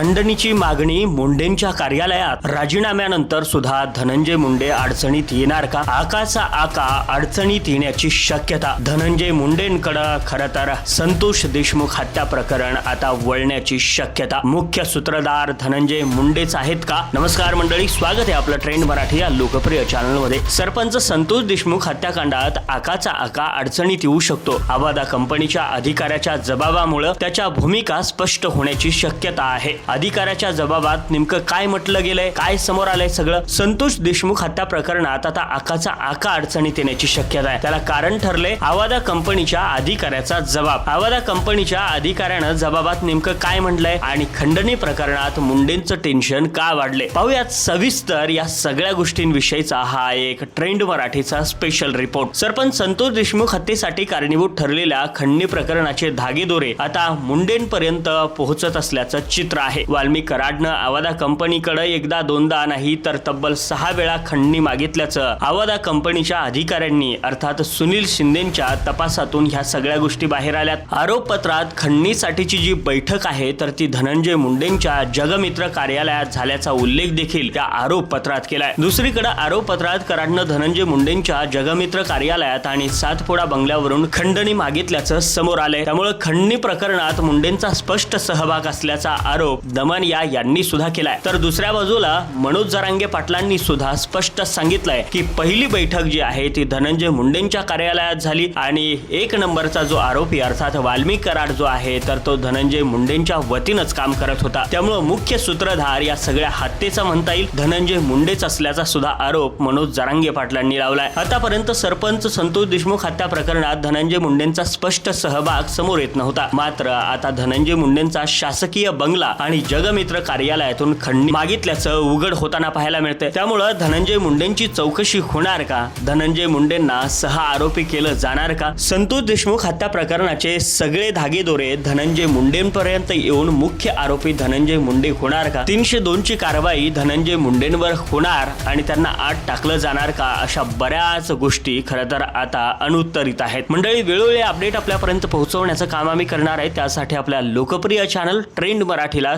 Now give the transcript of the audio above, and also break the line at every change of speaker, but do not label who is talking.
खंडणीची मागणी मुंडेंच्या कार्यालयात. राजीनाम्यानंतर सुद्धा धनंजय मुंडे अडचणीत येणार का? आकाचा आका अडचणीत येण्याची शक्यता. धनंजय मुंडेंकडे खर तर संतोष देशमुख हत्या प्रकरण आता वळण्याची शक्यता. मुख्य सूत्रधार धनंजय मुंडेच आहेत का? नमस्कार मंडळी स्वागत आहे आपलं ट्रेंड मराठी या लोकप्रिय चॅनलमध्ये. सरपंच संतोष देशमुख हत्याकांडात आकाचा आका अडचणीत येऊ शकतो. आवादा कंपनीच्या अधिकाऱ्याच्या जबाबामुळे त्याच्या भूमिका स्पष्ट होण्याची शक्यता आहे. अधिकाऱ्याच्या जबाबात नेमकं काय म्हटलं गेलंय काय समोर आलंय सगळं संतोष देशमुख हत्या प्रकरणात आता आकाचा आका अडचणीत येण्याची शक्यता आहे. त्याला कारण ठरले आवादा कंपनीच्या अधिकाऱ्याचा जबाब. आवादा कंपनीच्या अधिकाऱ्यानं जबाबात नेमकं काय म्हटलंय आणि खंडणी प्रकरणात मुंडेंचं टेन्शन का वाढले पाहूयात सविस्तर या सगळ्या गोष्टींविषयीचा हा एक ट्रेंड मराठीचा स्पेशल रिपोर्ट सरपंच संतोष देशमुख हत्येसाठी कारणीभूत ठरलेल्या खंडणी प्रकरणाचे धागेदोरे आता मुंडेंपर्यंत पोहोचत असल्याचं चित्र आहे. वाल्मिक कराडनं आवादा कंपनीकडे एकदा दोनदा नाही तर तब्बल सहा वेळा खंडणी मागितल्याचं आवादा कंपनीच्या अधिकाऱ्यांनी अर्थात सुनील शिंदेच्या तपासातून ह्या सगळ्या गोष्टी बाहेर आल्यात. आरोपपत्रात खंडणीसाठीची जी बैठक आहे तर ती धनंजय मुंडेंच्या जगमित्र कार्यालयात झाल्याचा उल्लेख देखील त्या आरोपपत्रात केलाय. दुसरीकडे आरोपपत्रात कराडनं धनंजय मुंडेंच्या जगमित्र कार्यालयात आणि सातपुडा बंगल्यावरून खंडणी मागितल्याचं समोर आलंय. त्यामुळे खंडणी प्रकरणात मुंडेंचा स्पष्ट सहभाग असल्याचा आरोप दमन या यांनी सुद्धा केलाय. तर दुसऱ्या बाजूला मनोज जरांगे पाटलांनी सुद्धा स्पष्ट सांगितलंय की पहिली बैठक जी आहे ती धनंजय मुंडेंच्या कार्यालयात झाली आणि एक नंबरचा जो आरोपी अर्थात वाल्मिक कराड जो आहे तर तो धनंजय मुंडेंच्या वतीनंच काम करत होता. त्यामुळं मुख्य सूत्रधार या सगळ्या हत्येचा म्हणता येईल. धनंजय मुंडेच असल्याचा सुद्धा आरोप मनोज जरांगे पाटलांनी लावलाय. आतापर्यंत सरपंच संतोष देशमुख हत्या प्रकरणात धनंजय मुंडेंचा स्पष्ट सहभाग समोर येत नव्हता. मात्र आता धनंजय मुंडेंचा शासकीय बंगला आणि जगमित्र कार्यालयातून खंडणी मागितल्याचं उघड होताना पाहायला मिळते त्यामुळं धनंजय मुंडेंची चौकशी होणार का? धनंजय मुंडेंना सहा आरोपी केलं जाणार का? संतोष देशमुख हत्या प्रकरणाचे सगळे धागेदोरे धनंजय मुंडेंपर्यंत येऊन मुख्य आरोपी धनंजय मुंडे होणार का? तीनशे दोन ची कारवाई धनंजय मुंडेंवर होणार आणि त्यांना आत टाकलं जाणार का? अशा बऱ्याच गोष्टी खरं तर आता अनुत्तरित आहेत. मंडळी वेळोवेळी अपडेट आपल्यापर्यंत पोहोचवण्याचं काम आम्ही करणार आहे. त्यासाठी आपल्या लोकप्रिय चॅनल ट्रेंड मराठीला